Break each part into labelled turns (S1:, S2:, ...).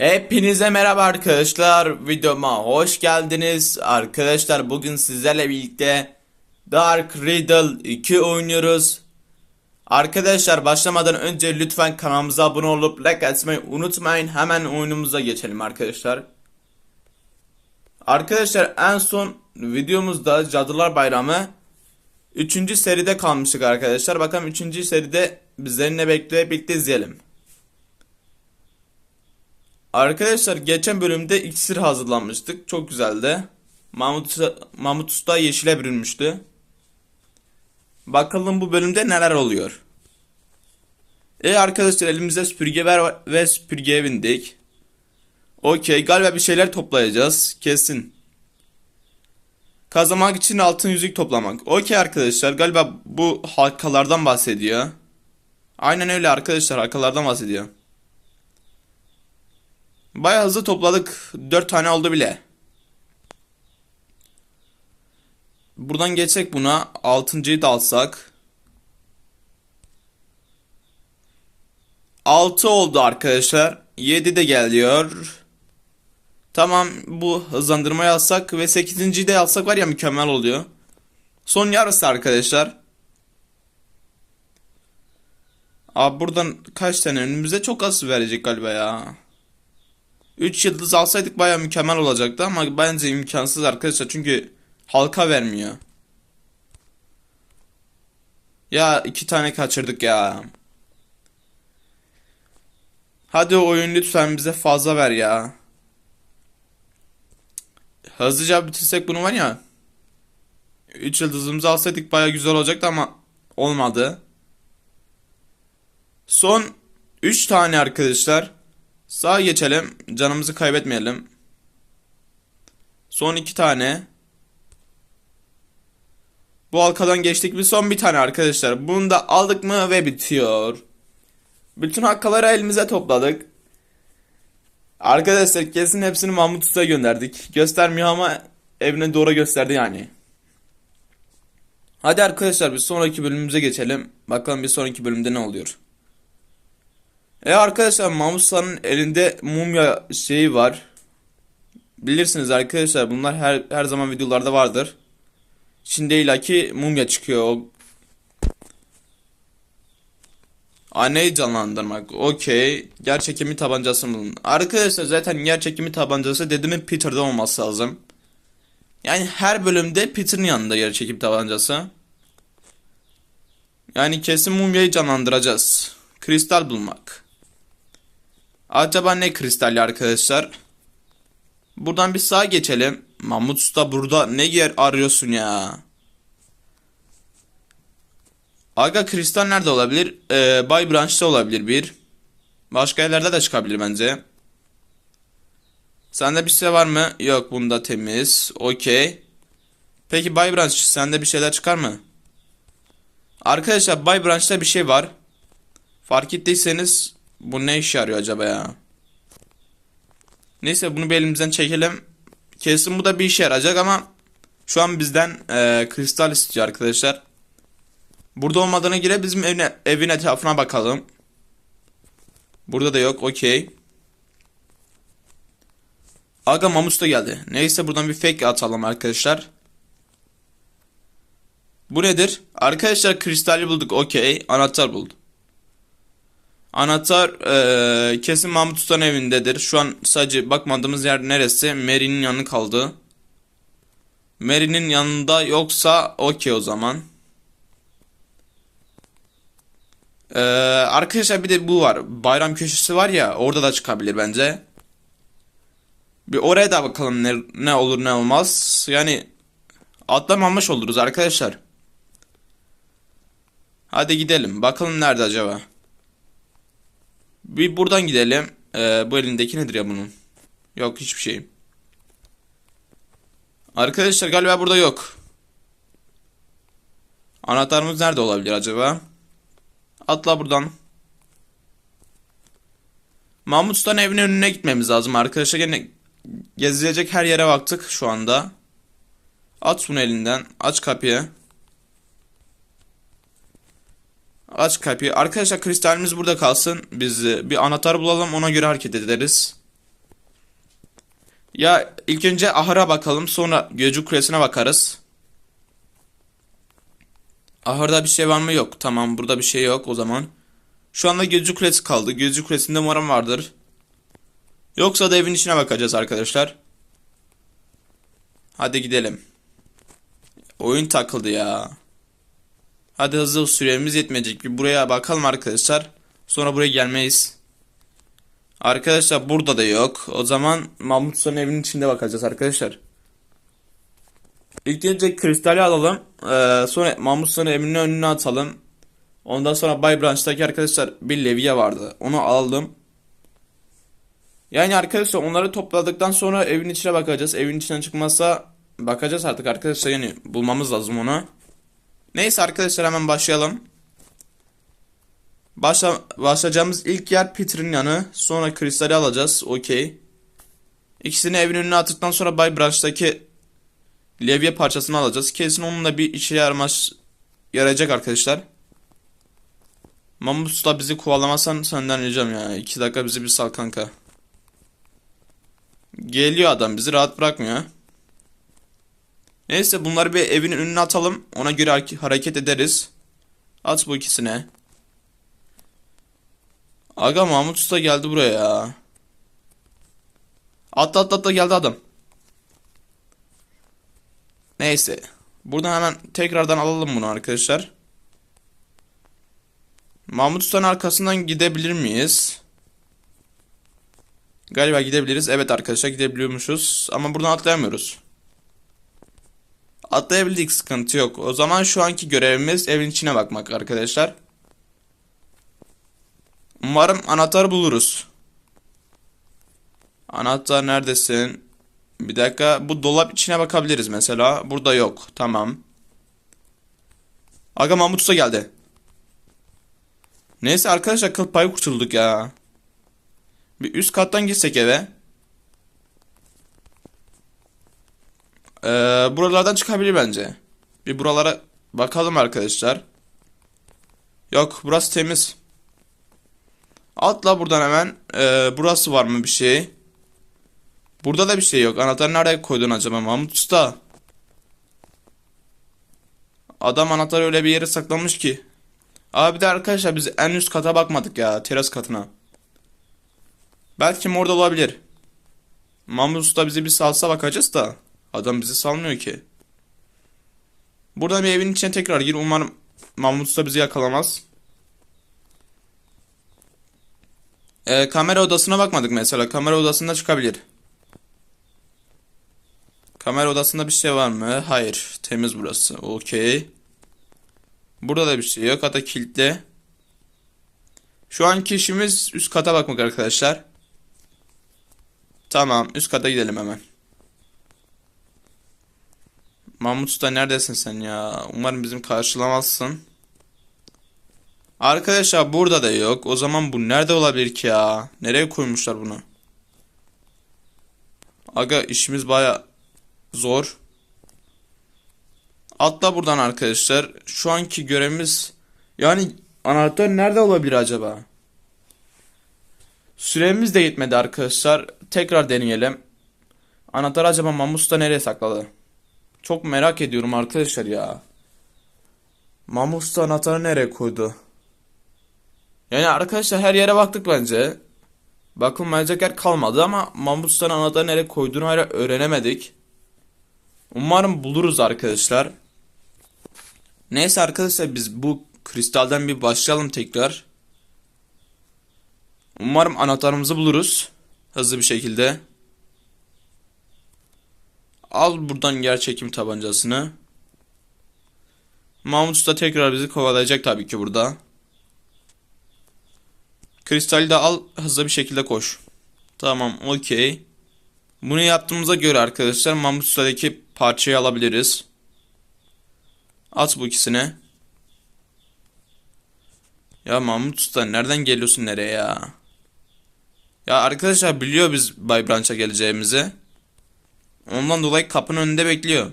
S1: Hepinize merhaba arkadaşlar. Videoma hoş geldiniz. Arkadaşlar bugün sizlerle birlikte Dark Riddle 2 oynuyoruz. Arkadaşlar başlamadan önce lütfen kanalımıza abone olup like atmayı unutmayın. Hemen oyunumuza geçelim arkadaşlar. Arkadaşlar en son videomuzda Cadılar Bayramı 3. seride kalmıştık arkadaşlar. Bakalım 3. seride bizleri ne bekliyor birlikte izleyelim. Arkadaşlar geçen bölümde iksir hazırlanmıştık. Çok güzeldi. Mahmut, Mahmut Usta yeşile bürünmüştü. Bakalım bu bölümde neler oluyor. E arkadaşlar elimizde süpürge var ve süpürgeye bindik. Okey galiba bir şeyler toplayacağız. Kesin. Kazanmak için altın yüzük toplamak. Okey arkadaşlar galiba bu halkalardan bahsediyor. Aynen öyle arkadaşlar halkalardan bahsediyor. Bayağı hızlı topladık. 4 tane oldu bile. Buradan geçsek buna. 6.yı da alsak. 6 oldu arkadaşlar. 7 de geliyor. Tamam bu hızlandırmayı alsak ve 8.yi de alsak var ya mükemmel oluyor. Son yarısı arkadaşlar. Abi buradan kaç tane önümüze çok az verecek galiba ya. 3 yıldız alsaydık baya mükemmel olacaktı ama bence imkansız arkadaşlar çünkü halka vermiyor. Ya iki tane kaçırdık ya. Hadi oyun lütfen bize fazla ver ya. Hızlıca bitirsek bunu var ya. 3 yıldızımızı alsaydık baya güzel olacaktı ama olmadı. Son 3 tane arkadaşlar. Sağa geçelim. Canımızı kaybetmeyelim. Son iki tane. Bu halkadan geçtik bir son bir tane arkadaşlar. Bunu da aldık mı ve bitiyor. Bütün halkaları elimize topladık. Arkadaşlar kesin hepsini Mahmut Usta'ya gönderdik. Göstermiyor ama evine doğru gösterdi yani. Hadi arkadaşlar bir sonraki bölümümüze geçelim. Bakalım bir sonraki bölümde ne oluyor. E arkadaşlar Mahmut Usta'nın elinde mumya şeyi var. Bilirsiniz arkadaşlar bunlar her her zaman videolarda vardır. Şimdi ilaki mumya çıkıyor. O... Anneyi canlandırmak. Okey. Yer çekimi tabancası bulun. Arkadaşlar zaten yer çekimi tabancası dediğimin Peter'da olması lazım. Yani her bölümde Peter'ın yanında yer çekim tabancası. Yani kesin mumyayı canlandıracağız. Kristal bulmak. Acaba ne kristali arkadaşlar? Buradan bir sağa geçelim. Mahmut Usta burada ne yer arıyorsun ya? Aga kristal nerede olabilir? Ee, Bay Branch'ta olabilir bir. Başka yerlerde de çıkabilir bence. Sende bir şey var mı? Yok bunda temiz. Okey. Peki Bay Branch sende bir şeyler çıkar mı? Arkadaşlar Bay Branch'ta bir şey var. Fark ettiyseniz bu ne işe yarıyor acaba ya? Neyse bunu bir elimizden çekelim. Kesin bu da bir işe yarayacak ama şu an bizden e, kristal istiyor arkadaşlar. Burada olmadığına göre bizim evine, evin etrafına bakalım. Burada da yok. Okey. Aga Mamus da geldi. Neyse buradan bir fake atalım arkadaşlar. Bu nedir? Arkadaşlar kristali bulduk. Okey. Anahtar bulduk. Anahtar e, kesin Mahmut Usta'nın evindedir. Şu an sadece bakmadığımız yer neresi? Mary'nin yanı kaldı. Mary'nin yanında yoksa okey o zaman. E, arkadaşlar bir de bu var. Bayram köşesi var ya orada da çıkabilir bence. Bir oraya da bakalım ne, ne olur ne olmaz. Yani atlamamış oluruz arkadaşlar. Hadi gidelim. Bakalım nerede acaba? Bir buradan gidelim. Ee, bu elindeki nedir ya bunun? Yok hiçbir şey. Arkadaşlar galiba burada yok. Anahtarımız nerede olabilir acaba? Atla buradan. Mahmut Usta'nın evinin önüne gitmemiz lazım arkadaşlar. Gene gezilecek her yere baktık şu anda. At bunu elinden. Aç kapıyı. Aç kapıyı. Arkadaşlar kristalimiz burada kalsın. Biz e, bir anahtar bulalım ona göre hareket ederiz. Ya ilk önce ahıra bakalım sonra Gölcük Kulesi'ne bakarız. Ahırda bir şey var mı? Yok. Tamam burada bir şey yok o zaman. Şu anda Gölcük Kulesi kaldı. Gölcük Kulesi'nde umarım vardır. Yoksa da evin içine bakacağız arkadaşlar. Hadi gidelim. Oyun takıldı ya. Hadi hızlı süremiz yetmeyecek. Bir buraya bakalım arkadaşlar. Sonra buraya gelmeyiz. Arkadaşlar burada da yok. O zaman Mahmut Usta'nın evinin içinde bakacağız arkadaşlar. İlk önce kristali alalım. Ee, sonra Mahmut Usta'nın evinin önüne atalım. Ondan sonra Bay Branch'taki arkadaşlar bir levye vardı. Onu aldım. Yani arkadaşlar onları topladıktan sonra evin içine bakacağız. Evin içinden çıkmazsa bakacağız artık arkadaşlar yani bulmamız lazım onu. Neyse arkadaşlar hemen başlayalım. Başla, başlayacağımız ilk yer Peter'ın yanı. Sonra kristali alacağız. Okey. İkisini evin önüne attıktan sonra Bay Branch'taki levye parçasını alacağız. Kesin onun da bir işe yaramaz yarayacak arkadaşlar. Mamut Usta bizi kovalamazsan senden ricam ya. İki dakika bizi bir sal kanka. Geliyor adam bizi rahat bırakmıyor. Neyse bunları bir evin önüne atalım. Ona göre hare- hareket ederiz. At bu ikisine. Aga Mahmut Usta geldi buraya ya. Atla atla atla geldi adam. Neyse. Buradan hemen tekrardan alalım bunu arkadaşlar. Mahmut Usta'nın arkasından gidebilir miyiz? Galiba gidebiliriz. Evet arkadaşlar gidebiliyormuşuz. Ama buradan atlayamıyoruz. Atlayabildik sıkıntı yok. O zaman şu anki görevimiz evin içine bakmak arkadaşlar. Umarım anahtar buluruz. Anahtar neredesin? Bir dakika bu dolap içine bakabiliriz mesela. Burada yok. Tamam. Aga Mahmut Usta geldi. Neyse arkadaşlar kıl payı kurtulduk ya. Bir üst kattan girsek eve. Ee, buralardan çıkabilir bence. Bir buralara bakalım arkadaşlar. Yok burası temiz. Atla buradan hemen. Ee, burası var mı bir şey? Burada da bir şey yok. Anahtarı nereye koydun acaba Mahmut Usta? Adam anahtarı öyle bir yere saklamış ki. Abi de arkadaşlar biz en üst kata bakmadık ya. Teras katına. Belki orada olabilir. Mahmut Usta bizi bir salsa bakacağız da. Adam bizi salmıyor ki. Burada bir evin içine tekrar gir. Umarım Mahmut Usta bizi yakalamaz. Ee, kamera odasına bakmadık mesela. Kamera odasında çıkabilir. Kamera odasında bir şey var mı? Hayır. Temiz burası. Okey. Burada da bir şey yok. Hatta kilitli. Şu anki işimiz üst kata bakmak arkadaşlar. Tamam. Üst kata gidelim hemen. Mahmut Usta neredesin sen ya? Umarım bizim karşılamazsın. Arkadaşlar burada da yok. O zaman bu nerede olabilir ki ya? Nereye koymuşlar bunu? Aga işimiz baya zor. Atla buradan arkadaşlar. Şu anki görevimiz yani anahtar nerede olabilir acaba? Süremiz de yetmedi arkadaşlar. Tekrar deneyelim. Anahtar acaba Mahmut da nereye sakladı? Çok merak ediyorum arkadaşlar ya. Mahmut Usta anahtarı nereye koydu? Yani arkadaşlar her yere baktık bence. Bakılmayacak yer kalmadı ama Mahmut Usta'nın anahtarı nereye koyduğunu hala öğrenemedik. Umarım buluruz arkadaşlar. Neyse arkadaşlar biz bu kristalden bir başlayalım tekrar. Umarım anahtarımızı buluruz. Hızlı bir şekilde. Al buradan yer çekim tabancasını. Mahmut Usta tekrar bizi kovalayacak tabii ki burada. Kristali de al hızlı bir şekilde koş. Tamam okey. Bunu yaptığımıza göre arkadaşlar Mahmut Usta'daki parçayı alabiliriz. At bu ikisini. Ya Mahmut Usta nereden geliyorsun nereye ya? Ya arkadaşlar biliyor biz Bay Branch'a geleceğimizi. Ondan dolayı kapının önünde bekliyor.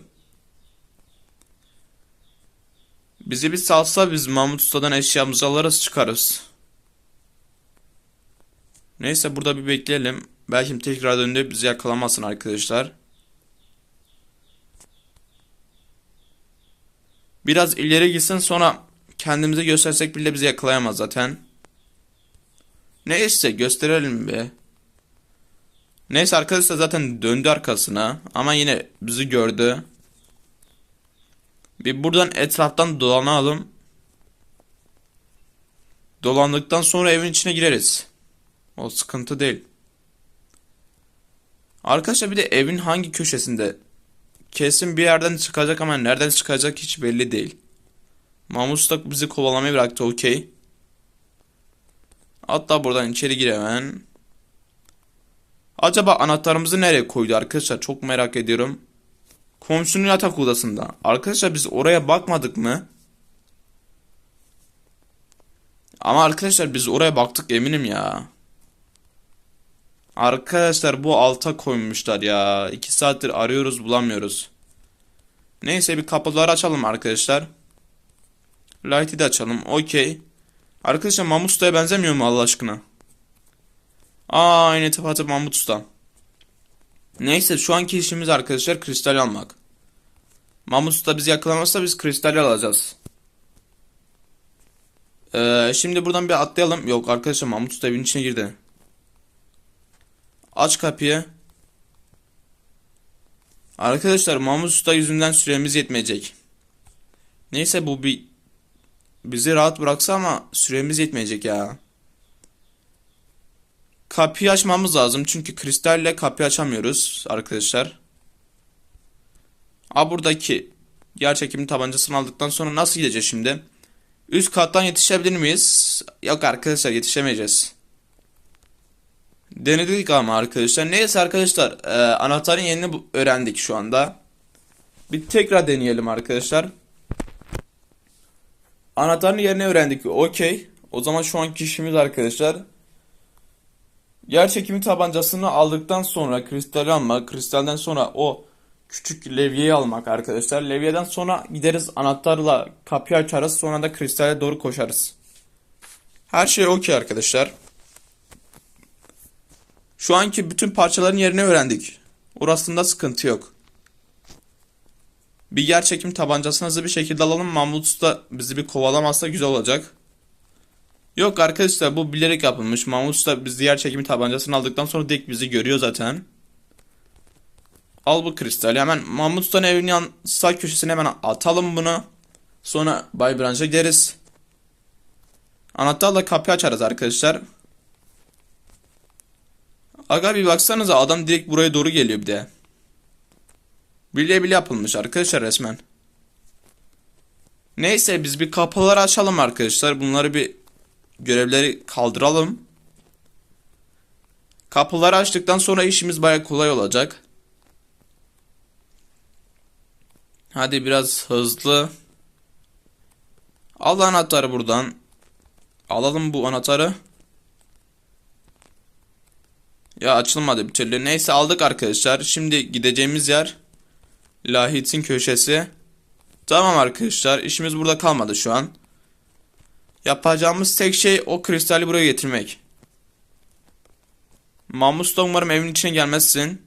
S1: Bizi bir salsa biz Mahmut Usta'dan eşyamızı alırız çıkarız. Neyse burada bir bekleyelim. Belki tekrar döndü bizi yakalamasın arkadaşlar. Biraz ileri gitsin sonra kendimize göstersek bile bizi yakalayamaz zaten. Neyse gösterelim be. Neyse arkadaşlar zaten döndü arkasına ama yine bizi gördü. Bir buradan etraftan dolanalım. Dolandıktan sonra evin içine gireriz. O sıkıntı değil. Arkadaşlar bir de evin hangi köşesinde? Kesin bir yerden çıkacak ama nereden çıkacak hiç belli değil. Mahmut da bizi kovalamayı bıraktı okey. Hatta buradan içeri gir. Acaba anahtarımızı nereye koydu arkadaşlar? Çok merak ediyorum. Komşunun yatak odasında. Arkadaşlar biz oraya bakmadık mı? Ama arkadaşlar biz oraya baktık eminim ya. Arkadaşlar bu alta koymuşlar ya. 2 saattir arıyoruz bulamıyoruz. Neyse bir kapıları açalım arkadaşlar. Light'i de açalım. Okey. Arkadaşlar Mahmut Usta'ya benzemiyor mu Allah aşkına? Aynı tıpatı Mahmut Usta. Neyse şu anki işimiz arkadaşlar kristal almak. Mahmut Usta bizi yakalamazsa biz kristal alacağız. Ee, şimdi buradan bir atlayalım. Yok arkadaşlar Mahmut Usta evin içine girdi. Aç kapıyı. Arkadaşlar Mahmut Usta yüzünden süremiz yetmeyecek. Neyse bu bir bizi rahat bıraksa ama süremiz yetmeyecek ya. Kapıyı açmamız lazım çünkü kristalle kapıyı açamıyoruz arkadaşlar. A buradaki yer çekimi tabancasını aldıktan sonra nasıl gideceğiz şimdi? Üst kattan yetişebilir miyiz? Yok arkadaşlar yetişemeyeceğiz. Denedik ama arkadaşlar. Neyse arkadaşlar e, anahtarın yerini öğrendik şu anda. Bir tekrar deneyelim arkadaşlar. Anahtarın yerini öğrendik. Okey. O zaman şu anki işimiz arkadaşlar. Yer çekimi tabancasını aldıktan sonra kristali almak. Kristalden sonra o küçük levyeyi almak arkadaşlar. Levyeden sonra gideriz anahtarla kapıyı açarız. Sonra da kristale doğru koşarız. Her şey okey arkadaşlar. Şu anki bütün parçaların yerini öğrendik. Orasında sıkıntı yok. Bir yer çekim tabancasını hızlı bir şekilde alalım. Mahmut Usta bizi bir kovalamazsa güzel olacak. Yok arkadaşlar bu bilerek yapılmış. Mahmut Usta biz yer çekimi tabancasını aldıktan sonra direkt bizi görüyor zaten. Al bu kristali. Hemen Mahmut Usta'nın evinin yan sağ köşesine hemen atalım bunu. Sonra Bay Branch'a gideriz. Anahtarla kapıyı açarız arkadaşlar. Aga bir baksanıza adam direkt buraya doğru geliyor bir de. Bile bile yapılmış arkadaşlar resmen. Neyse biz bir kapıları açalım arkadaşlar. Bunları bir görevleri kaldıralım. Kapıları açtıktan sonra işimiz baya kolay olacak. Hadi biraz hızlı. Al anahtarı buradan. Alalım bu anahtarı. Ya açılmadı bir türlü. Neyse aldık arkadaşlar. Şimdi gideceğimiz yer Lahit'in köşesi. Tamam arkadaşlar. işimiz burada kalmadı şu an. Yapacağımız tek şey o kristali buraya getirmek. Mahmut da umarım evin içine gelmezsin.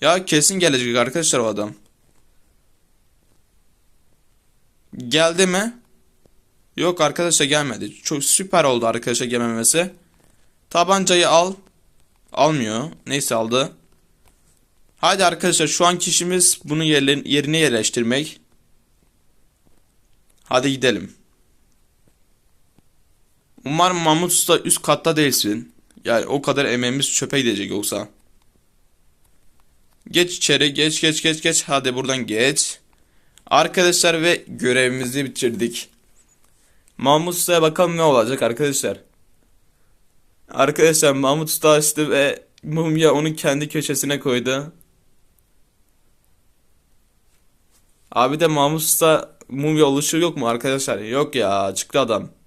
S1: Ya kesin gelecek arkadaşlar o adam. Geldi mi? Yok arkadaşlar gelmedi. Çok süper oldu arkadaşlar gelmemesi. Tabancayı al. Almıyor. Neyse aldı. Hadi arkadaşlar şu an kişimiz bunu yerine yerleştirmek. Hadi gidelim. Umarım Mahmut Usta üst katta değilsin. Yani o kadar emeğimiz çöpe gidecek yoksa. Geç içeri geç geç geç geç. Hadi buradan geç. Arkadaşlar ve görevimizi bitirdik. Mahmut Usta'ya bakalım ne olacak arkadaşlar. Arkadaşlar Mahmut Usta açtı ve mumya onu kendi köşesine koydu. Abi de Mahmut Usta mumya oluşu yok mu arkadaşlar? Yok ya çıktı adam.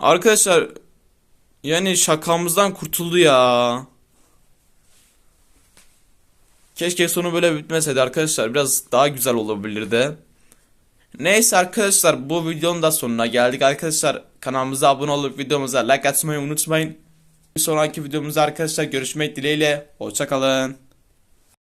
S1: Arkadaşlar yani şakamızdan kurtuldu ya. Keşke sonu böyle bitmeseydi arkadaşlar. Biraz daha güzel olabilirdi. Neyse arkadaşlar bu videonun da sonuna geldik arkadaşlar. Kanalımıza abone olup videomuza like atmayı unutmayın. Bir sonraki videomuzda arkadaşlar görüşmek dileğiyle. Hoşçakalın.